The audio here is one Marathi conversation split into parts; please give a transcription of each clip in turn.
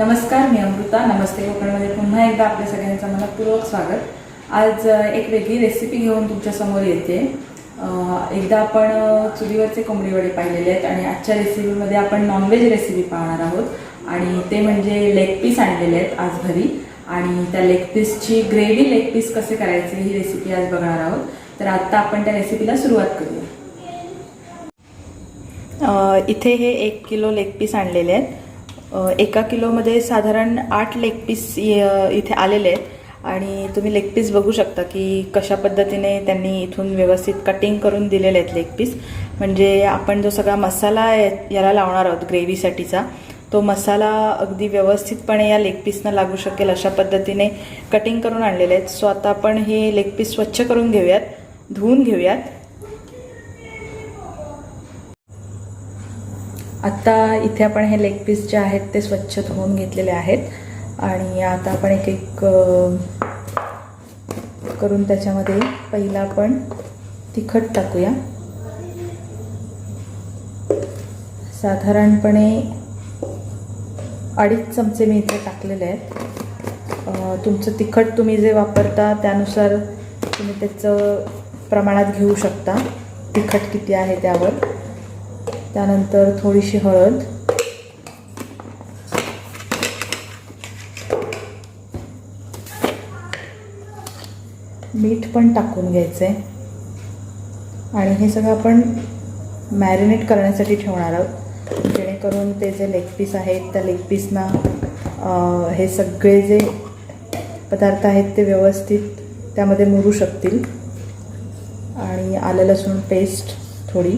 नमस्कार मी अमृता. नमस्ते कोकणमध्ये पुन्हा एकदा आपल्या सगळ्यांचं मनपूर्वक स्वागत. आज एक वेगळी रेसिपी घेऊन तुमच्यासमोर येते. एकदा आपण चुलीवरचे कोंबडी वडे पाहिलेले आहेत आणि आजच्या रेसिपीमध्ये आपण नॉनव्हेज रेसिपी पाहणार आहोत. आणि ते म्हणजे लेग पीस आणलेले आहेत आज घरी. आणि त्या लेग पीसची ग्रेव्ही लेग पीस कसे करायचे ही रेसिपी आज बघणार आहोत. तर आत्ता आपण त्या रेसिपीला सुरुवात करूया. इथे हे एक किलो लेग पीस आणलेले आहेत. एका किलोमध्ये साधारण आठ लेग पीस इथे आलेले आहेत. आणि तुम्ही लेग पीस बघू शकता की कशा पद्धतीने त्यांनी इथून व्यवस्थित कटिंग करून दिलेले आहेत लेग पीस म्हणजे आपण जो सगळा मसाला याला लावणार आहोत ग्रेव्हीसाठीचा तो मसाला अगदी व्यवस्थितपणे या लेग पीसना लागू शकेल अशा पद्धतीने कटिंग करून आणलेले आहेत. सो आता आपण हे लेग पीस स्वच्छ करून घेऊयात धुवून घेऊयात. आत्ता इथे आपण हे लेग पीस जे आहेत ते स्वच्छ धुवून घेतलेले आहेत. आणि आता आपण एक एक करून त्याच्यामध्ये पहिला आपण तिखट टाकूया. साधारणपणे अडीच चमचे मी इथे टाकलेले आहेत. तुमचं तिखट तुम्ही जे वापरता त्यानुसार तुम्ही त्याचं प्रमाणात घेऊ शकता. तिखट किती आहे त्यावर. त्यानंतर थोडीशी हळद. मीठ पण टाकून घ्यायचं आहे आणि हे सगळं आपण मॅरिनेट करण्यासाठी ठेवणार आहोत. जेणेकरून ते जे लेग पीस आहेत त्या लेग पीसना हे सगळे जे पदार्थ आहेत ते व्यवस्थित त्यामध्ये मुरू शकतील. आणि आलं लसूण पेस्ट थोडी.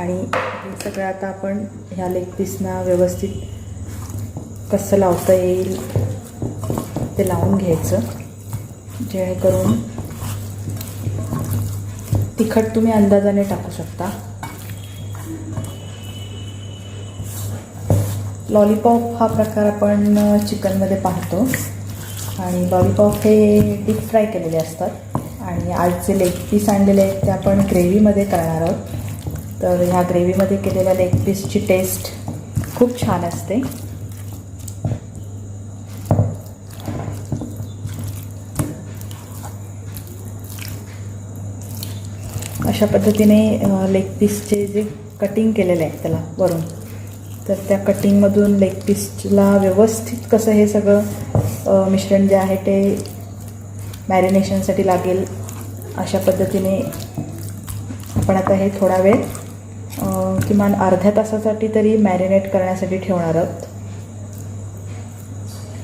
आणि हे सगळं आता आपण ह्या लेग पीसना व्यवस्थित कसं लावता येईल ते लावून घ्यायचं. जेणेकरून तिखट तुम्ही अंदाजाने टाकू शकता. लॉलीपॉप हा प्रकार आपण चिकनमध्ये पाहतो. आणि लॉलीपॉप हे डीप फ्राय केलेले असतात. आणि आज जे लेग पीस आणलेले आहेत ते आपण ग्रेव्हीमध्ये करणार आहोत. तर ह्या ग्रेव्हीमध्ये केलेल्या लेग पीसची टेस्ट खूप छान असते. अशा पद्धतीने लेग पीसचे जे कटिंग केलेले आहे त्याला वरून तर त्या कटिंगमधून लेग पीसला व्यवस्थित कसं हे सगळं मिश्रण जे आहे ते मॅरिनेशनसाठी लागेल अशा पद्धतीने. आपण आता हे थोडा वेळ किमान अर्ध्या तासासाठी तरी मॅरिनेट करण्यासाठी ठेवणार आहोत.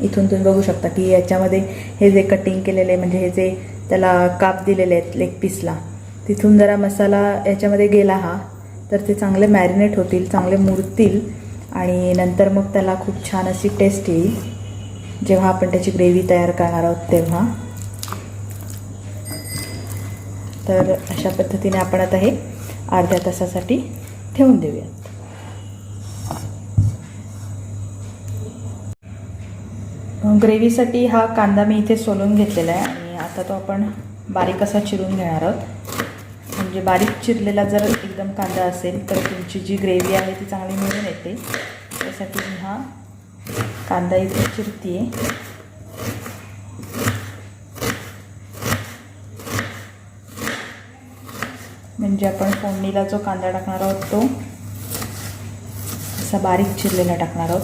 इथून तुम्ही बघू शकता की याच्यामध्ये हे जे कटिंग केलेले म्हणजे हे जे त्याला काप दिलेले आहेत लेग पीसला तिथून जरा मसाला याच्यामध्ये गेला हा तर ते चांगले मॅरिनेट होतील चांगले मुरतील आणि नंतर मग त्याला खूप छान अशी टेस्ट येईल. जेव्हा आपण त्याची ग्रेव्ही तयार करणार आहोत तेव्हा. तर अशा पद्धतीने आपण आता हे अर्ध्या तासासाठी ठेवून देऊयात. ग्रेव्हीसाठी हा कांदा मी इथे सोलून घेतलेला आहे आणि आता तो आपण बारीक असा चिरून घेणार आहोत. म्हणजे बारीक चिरलेला जर एकदम कांदा असेल तर तुमची जी ग्रेव्ही आहे ती चांगली मिळून येते. त्यासाठी मी हा कांदा इथे चिरते म्हणजे आपण फोडणीला जो कांदा टाकणार आहोत तो असा बारीक चिरलेला टाकणार आहोत.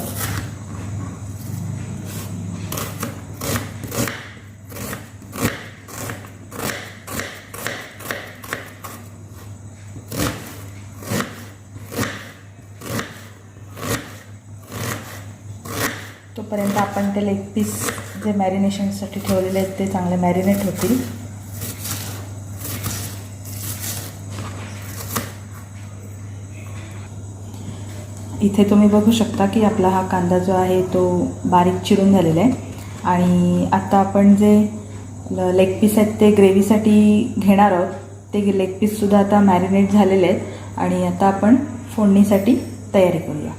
तोपर्यंत आपण ते लेग पीस जे मॅरिनेशनसाठी ठेवलेले आहेत ते चांगले मॅरिनेट होतील. इथे तुम्ही बघू शकता की आपला हा कांदा जो आहे तो बारीक चिरून झालेला आहे. आणि आता आपण जे लेग पीस आहेत ते ग्रेव्हीसाठी घेणार आहोत. ते लेग पीससुद्धा आता मॅरिनेट झालेले आहेत. आणि आता आपण फोडणीसाठी तयारी करूया.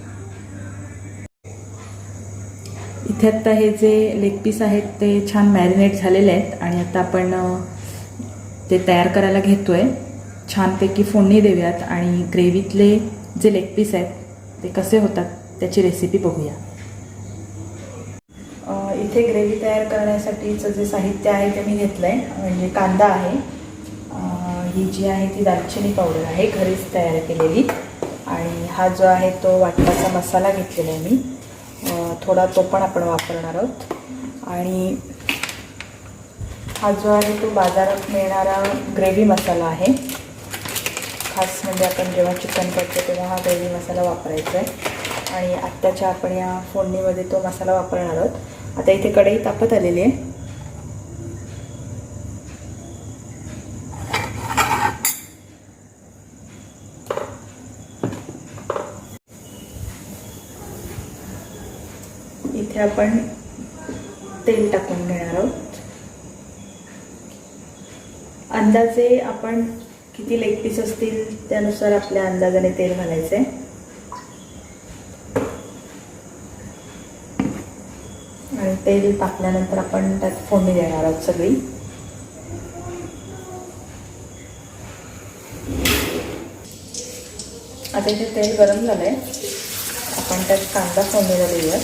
इथे आत्ता हे जे लेग पीस आहेत ते छान मॅरिनेट झालेले आहेत. आणि आता आपण ते तयार करायला घेतो आहे छानपैकी फोडणी देऊयात. आणि ग्रेव्हीतले जे लेग पीस आहेत ते कसे होतात त्याची रेसिपी बघूया. इथे ग्रेव्ही तयार करण्यासाठीचं जे साहित्य आहे ते मी घेतलं आहे म्हणजे कांदा आहे. ही जी आहे ती दालचिनी पावडर आहे घरीच तयार केलेली. आणि हा जो आहे तो वाटपाचा मसाला घेतलेला आहे मी. थोडा तो पण आपण वापरणार आहोत. आणि हा जो आहे तो बाजारात मिळणारा ग्रेव्ही मसाला आहे. खास म्हणजे आपण जेव्हा चिकन करतो तेव्हा हा ग्रेव्ही मसाला वापरायचा आहे. आणि आत्ताच्या आपण या फोडणीमध्ये तो मसाला वापरणार आहोत. आता इथे कढई तापत आलेली आहे. इथे आपण तेल टाकून घेणार आहोत. अंदाजे आपण किती लेग पीस असतील त्यानुसार आपल्या अंदाजाने तेल घालायचं आहे आणि तेल टाकल्यानंतर आपण त्यात फोडणी देणार आहोत सगळी. आता इथे तेल गरम झालंय. आपण त्यात कांदा फोडणीला देऊया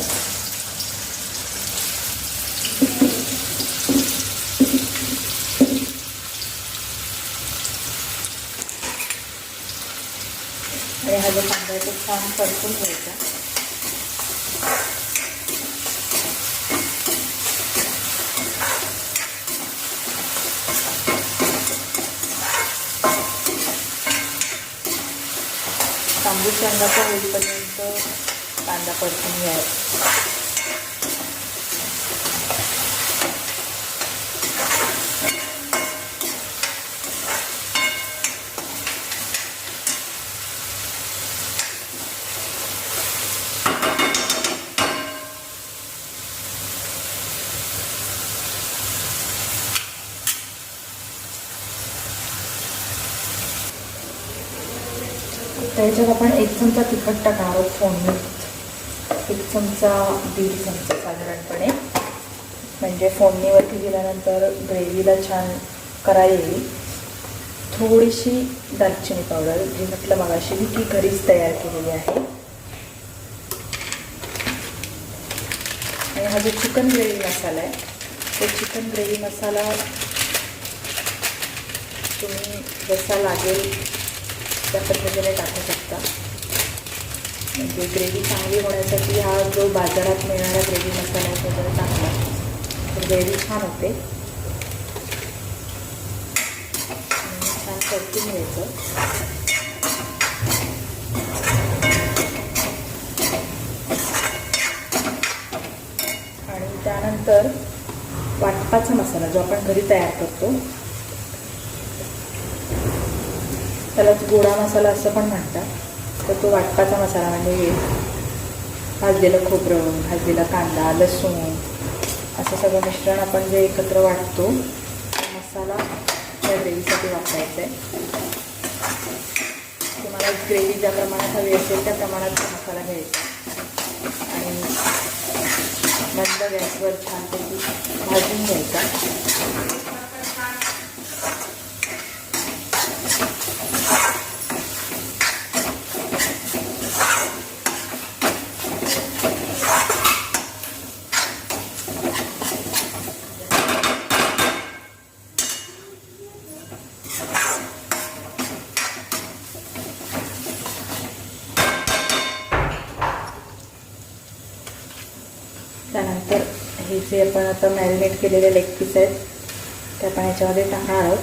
हे हा जो कांदा आहे तो छान परतून घ्यायचा. तांबूस रंगाचा होईपर्यंत कांदा परतून घ्यायचा. त्याच्यात आपण एक चमचा तिखट टाकणार आहोत फोडणीत. एक चमचा दीड चमचा साधारणपणे. म्हणजे फोडणीवरती दिल्यानंतर ग्रेव्हीला छान करा येईल. थोडीशी दालचिनी पावडर जी म्हटलं मगाशी मी ती घरीच तयार केलेली आहे. आणि हा जो चिकन ग्रेव्ही मसाला आहे तो चिकन ग्रेव्ही मसाला तुम्ही जसा लागेल त्या पद्धतीने टाकू शकता. म्हणजे ग्रेव्ही चांगली होण्यासाठी हा जो बाजारात मिळणारा ग्रेव्ही मसाला आहे तो चांगला. तर ग्रेव्ही छान होते. आणि छान परतून घ्यायचं. आणि त्यानंतर वाटपाचा मसाला जो आपण घरी तयार करतो त्यालाच गोडा मसाला असं पण म्हणतात. तर तो वाटपाचा मसाला म्हणजे भाजलेलं खोबरं भाजलेला कांदा लसूण असं सगळं मिश्रण आपण जे एकत्र वाटतो तो मसाला त्या ग्रेव्हीसाठी वापरायचा आहे. तुम्हाला ग्रेव्ही ज्या प्रमाणात हवी असेल त्या प्रमाणात मसाला घ्यायचा आणि मंद गॅसवर छानपैकी भाजून घ्यायचा. त्यानंतर हे जे आपण आता मॅरिनेट केलेले लेग पीस आहेत ते आपण याच्यामध्ये टाकणार आहोत.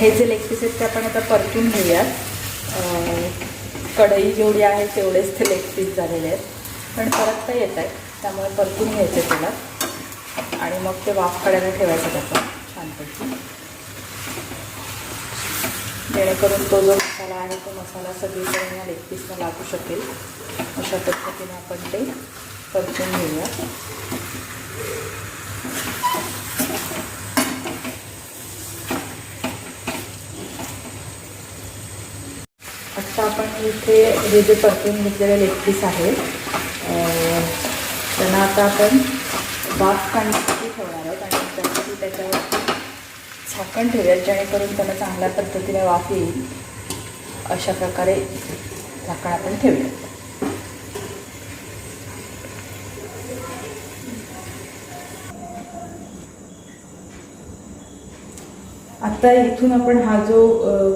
हे जे लेग पीस आहेत ते आपण आता परतून घेऊयात. कढई जेवढी आहे तेवढेच ते लेग पीस झालेले आहेत. पण परत परतता येत आहेत त्यामुळे परतून घ्यायचे त्याला. आणि मग ते वाफ काढायला ठेवायचं त्याचा छानपैकी. जेणेकरून तो जो मसाला आहे तो मसाला सगळीकडे या लेग पीसला लागू शकेल. अशा पद्धतीने आपण ते परतून घेऊया आता आपण इथे हे जे परतून घेतलेले लेग पीस आहेत त्यांना आता आपण वाफ काढण्यासाठी ठेवणार आहोत आणि त्यासाठी त्याच्यावर झाकण ठेवूया जेणेकरून त्यांना चांगल्या पद्धतीने वाफ येईल. अशा प्रकारे झाकण आपण ठेवूया आता इथून आपण हा जो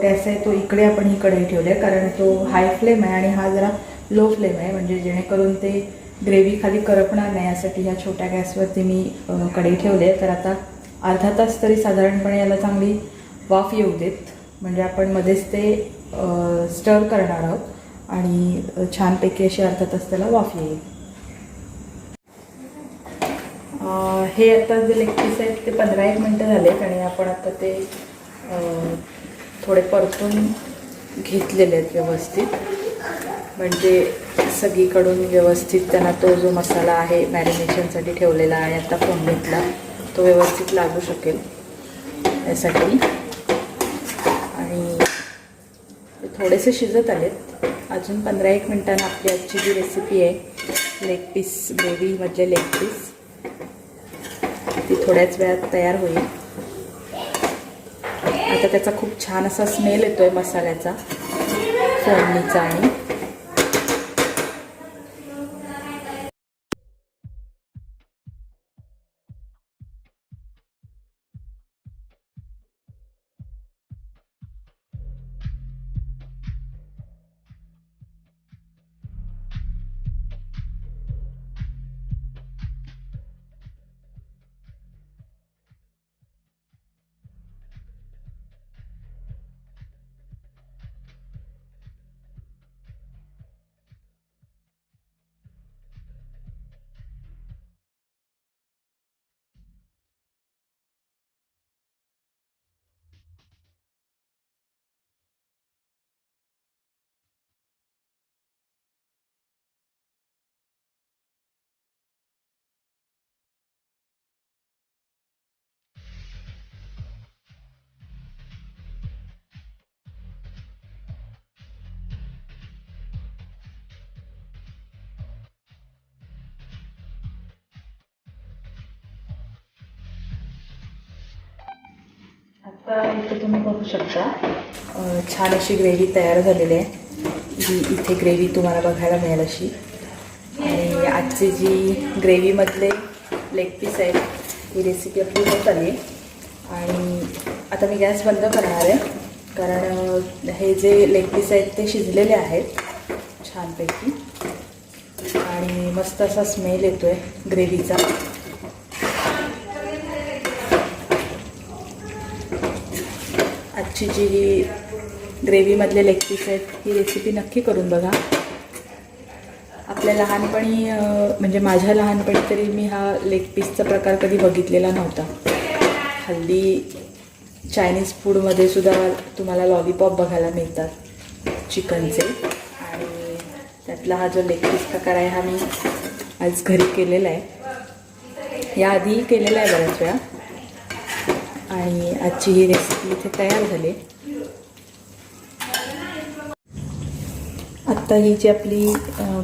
गॅस आहे तो इकडे आपण ही कढई ठेवली आहे कारण तो हाय फ्लेम आहे आणि हा जरा लो फ्लेम आहे म्हणजे जेणेकरून ते ग्रेव्ही खाली करपणार नाही यासाठी ह्या छोट्या गॅसवरती मी कढई ठेवली आहे तर आता अर्धा तास तरी साधारणपणे याला चांगली वाफ येऊ देत. म्हणजे आपण मध्येच ते स्टर करणार आहोत आणि छानपैकी अशी अर्धा तास त्याला वाफ येईल. हे आता जे लेग पीस आहेत ते पंधरा एक मिनटं झालेत आणि आपण आता ते थोडे परतून घेतलेले आहेत व्यवस्थित. म्हणजे सगळीकडून व्यवस्थित त्यांना तो जो मसाला आहे मॅरिनेशनसाठी ठेवलेला आहे आता फोडणीतला तो व्यवस्थित लागू शकेल यासाठी. आणि थोडेसे शिजत आलेत. अजून पंधरा एक मिनटांना आपली आजची जी रेसिपी आहे लेग पीस ग्रेव्हीमधले लेग पीस ती थोड्याच वेळात तयार होईल. आता त्याचा खूप छान असा स्मेल येतोय मसाल्याचा फोडणीचा आणि आता इथे तुम्ही बघू शकता छान अशी ग्रेव्ही तयार झालेली आहे. जी इथे ग्रेव्ही तुम्हाला बघायला मिळेल अशी. आणि आजची जी ग्रेव्हीमधले लेग पीस आहेत ही रेसिपी आपली होत आली. आणि आता मी गॅस बंद करणार आहे कारण हे जे लेग पीस आहेत ते शिजलेले आहेत छानपैकी. आणि मस्त असा स्मेल येतो आहे ग्रेव्हीचा. आजची जी ही ग्रेव्हीमधले लेग पीस आहेत ही रेसिपी नक्की करून बघा. आपल्या लहानपणी म्हणजे माझ्या लहानपणी तरी मी हा लेग पीसचा प्रकार कधी बघितलेला नव्हता. हल्ली चायनीज फूडमध्ये सुद्धा तुम्हाला लॉलीपॉप बघायला मिळतात चिकनचे आणि त्यातला हा जो लेग पीस प्रकार आहे हा मी आज घरी केलेला आहे. याआधीही केलेला आहे बऱ्याच वेळा. आणि आजची ही रेसिपी इथे तयार झाली. आत्ता ही जी आपली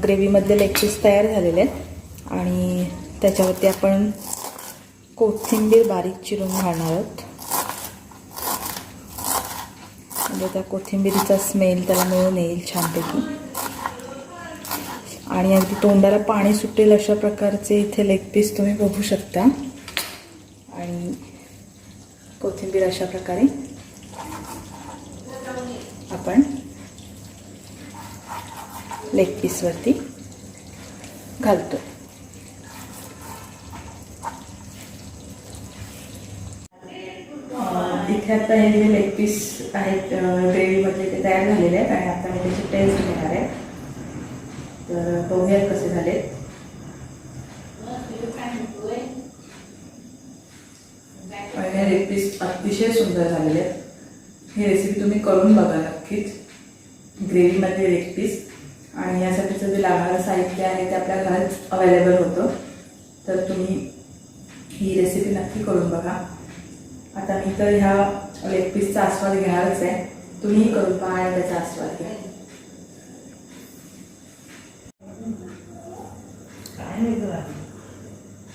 ग्रेव्हीमधले लेग पीस तयार झालेले आहेत आणि त्याच्यावरती आपण कोथिंबीर बारीक चिरून घालणार आहोत. म्हणजे त्या कोथिंबीरीचा स्मेल त्याला मिळून येईल छानपैकी. आणि अगदी तोंडाला पाणी सुटेल अशा प्रकारचे इथे लेग पीस तुम्ही बघू शकता. आणि कोथिंबीर अशा प्रकारे आपण लेग पीसवरती घालतो. इथे आता हे जे लेग पीस आहेत ग्रेव्हीमध्ये ते तयार झालेले आहेत आणि आता मी त्याची टेस्ट घेणार आहे. तर बघूयात कसे झालेत आणि हे लेग पीस अतिशय सुंदर झालेले आहेत. ही रेसिपी तुम्ही करून बघा नक्कीच. ग्रेव्हीमध्ये लेग पीस आणि यासाठीचं जे लागणारं साहित्य आहे ते आपल्या घरात अवेलेबल होतं. तर तुम्ही ही रेसिपी नक्की करून बघा. आता मी तर ह्या लेग पीसचा आस्वाद घेणारच आहे. तुम्हीही करून पहा आणि त्याचा आस्वाद घ्या.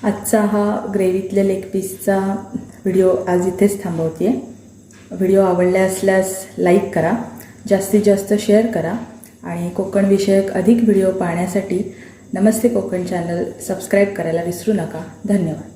आजचा हा ग्रेव्हीतल्या लेग पीसचा व्हिडिओ आज इथेच थांबवते व्हिडिओ आवडला असल्यास लाईक करा जास्तीत जास्त शेअर करा आणि कोकणविषयक अधिक व्हिडिओ पाहण्यासाठी नमस्ते कोकण चॅनल सबस्क्राईब करायला विसरू नका. धन्यवाद.